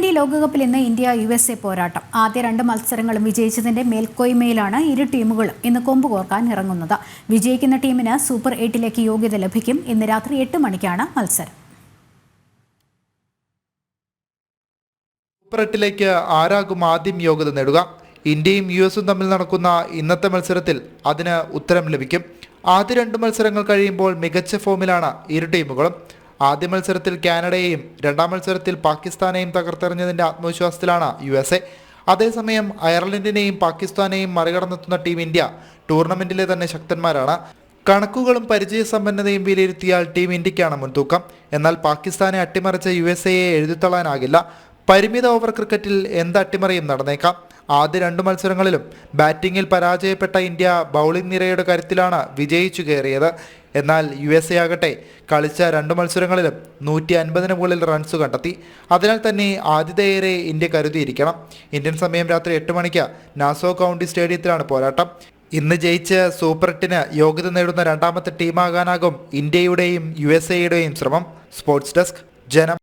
Twenty ലോകകപ്പിൽ ഇന്ന് India U S A പോരാട്ടം. ആദ്യ രണ്ട് മത്സരങ്ങളും വിജയിച്ചതിന്റെ മേൽക്കോയ്മയിലാണ് ഇരു ടീമുകളും ഇന്ന് കൊമ്പ് കോർക്കാൻ ഇറങ്ങുന്നത്. വിജയിക്കുന്ന ടീമിന് സൂപ്പർ എയ്റ്റിലേക്ക് യോഗ്യത ലഭിക്കും. ഇന്ന് രാത്രി എട്ട് മണിക്കാണ് മത്സരം. സൂപ്പർ എട്ടിലേക്ക് ആരാകും ആദ്യം യോഗ്യത നേടുക? ഇന്ത്യയും യു എസും തമ്മിൽ നടക്കുന്ന ഇന്നത്തെ മത്സരത്തിൽ അതിന് ഉത്തരം ലഭിക്കും. ആദ്യ രണ്ട് മത്സരങ്ങൾ കഴിയുമ്പോൾ മികച്ച ഫോമിലാണ് ഇരു ടീമുകളും. ആദ്യ മത്സരത്തിൽ കാനഡയെയും രണ്ടാം മത്സരത്തിൽ പാകിസ്ഥാനെയും തകർത്തെറിഞ്ഞതിന്റെ ആത്മവിശ്വാസത്തിലാണ് യു അതേസമയം അയർലൻഡിനെയും പാകിസ്ഥാനെയും മറികടന്നെത്തുന്ന ടീം ഇന്ത്യ ടൂർണമെന്റിലെ തന്നെ ശക്തന്മാരാണ്. കണക്കുകളും പരിചയസമ്പന്നതയും വിലയിരുത്തിയാൽ ടീം ഇന്ത്യക്കാണ് മുൻതൂക്കം. എന്നാൽ പാകിസ്ഥാനെ അട്ടിമറിച്ച യു എസ് എയെ എഴുതിത്തള്ളാനാകില്ല. പരിമിത ഓവർ ക്രിക്കറ്റിൽ എന്ത് അട്ടിമറിയും നടന്നേക്കാം. ആദ്യ രണ്ട് മത്സരങ്ങളിലും ബാറ്റിംഗിൽ പരാജയപ്പെട്ട ഇന്ത്യ ബൗളിംഗ് നിരയുടെ കരുത്തിലാണ് വിജയിച്ചു കയറിയത്. എന്നാൽ യു എസ് എ ആകട്ടെ കളിച്ച രണ്ട് മത്സരങ്ങളിലും നൂറ്റി അൻപതിന് മുകളിൽ റൺസ് കണ്ടെത്തി. അതിനാൽ തന്നെ ആതിഥേയരെ ഇന്ത്യ കരുതിയിരിക്കണം. ഇന്ത്യൻ സമയം രാത്രി എട്ട് മണിക്ക് നാസോ കൗണ്ടി സ്റ്റേഡിയത്തിലാണ് പോരാട്ടം. ഇന്ന് ജയിച്ച് സൂപ്പർ എട്ടിന് യോഗ്യത നേടുന്ന രണ്ടാമത്തെ ടീമാകാനാകും ഇന്ത്യയുടെയും യു എസ് എയുടെയും ശ്രമം. സ്പോർട്സ് ഡെസ്ക് ജനം